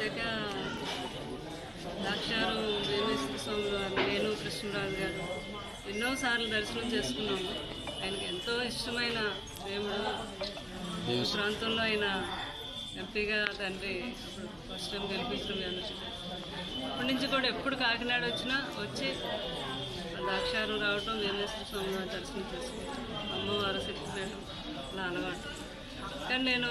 వచ్చాక ద్రాక్షారు వేమేశ్వర స్వామి వారు నేను కృష్ణరాజు గారు ఎన్నోసార్లు దర్శనం చేసుకున్నాము. ఆయనకి ఎంతో ఇష్టమైన దేవుడు. ప్రాంతంలో ఆయన ఎంపీగా తండ్రి అప్పుడు ఫస్ట్ టైం గెలిపించడం అప్పటి నుంచి కూడా ఎప్పుడు కాకినాడ వచ్చినా వచ్చి ద్రాక్షారు రావటం వేమేశ్వర స్వామి వారి దర్శనం చేసుకోవటం అమ్మవారు శక్తిపీఠం. కానీ నేను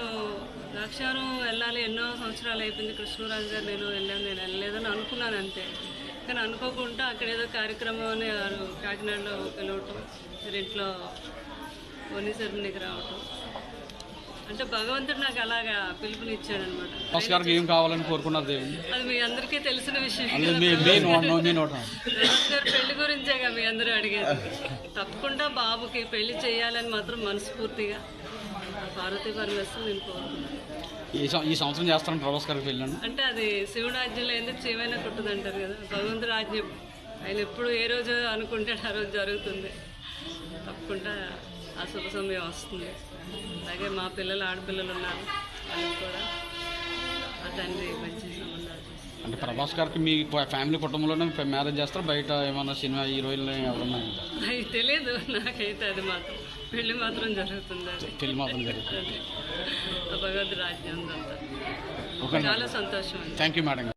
ద్రాక్షారం వెళ్ళాలి. ఎన్నో సంవత్సరాలు అయిపోయింది కృష్ణరాజు గారు నేను వెళ్ళాను నేను వెళ్ళలేదని అనుకున్నాను అంతే. కానీ అనుకోకుండా అక్కడ ఏదో కార్యక్రమం అని వారు కాకినాడలో పిలవటం మీరు ఇంట్లో వని సెరమనీకి రావటం. అంటే భగవంతుడు నాకు అలాగా పిలుపునిచ్చాడు అనమాట గారికి ఏం కావాలని కోరుకున్నారు దేవుని అది మీ అందరికీ తెలిసిన విషయం అది మీ మీ నో- మీ నోట. రమేష్ గారు పెళ్ళి గురించేగా మీ అందరూ అడిగేది. తప్పకుండా బాబుకి పెళ్ళి చేయాలని మాత్రం మనస్ఫూర్తిగా. పార్వతీ పరమేశ్వరం నేను కోరుకున్నాను ఈ సం- ఈ సంవత్సరం చేస్తాను ప్రభాస్ గారికి వెళ్ళాను. అంటే అది శివుడు ఆజ్ఞలో ఎందుకు చేయమైనా కుట్టదు అంటారు కదా భగవంతుడు ఆజ్ఞ. ఆయన ఎప్పుడు ఏ రోజు అనుకుంటే ఆ రోజు జరుగుతుంది. తప్పకుండా ఆ శుభ సమయం వస్తుంది. అలాగే మా పిల్లలు ఆడపిల్లలు ఉన్నారు వాళ్ళకి కూడా ఆ తండ్రి మంచి చూస్తారు. అంటే ప్రభాస్ గారికి మీ ఫ్యామిలీ కుటుంబంలోనే మ్యారేజ్ చేస్తారు? బయట ఏమన్నా సినిమా హీరోయిన్లు ఎవరన్నా తెలియదు నాకైతే అది మాత్రం పెళ్ళి మాత్రం జరుగుతుంది అది. పెళ్ళి మాత్రం జరుగుతుంది. భగవద్ రాజ్యం చాలా సంతోషం థ్యాంక్ యూ మేడం.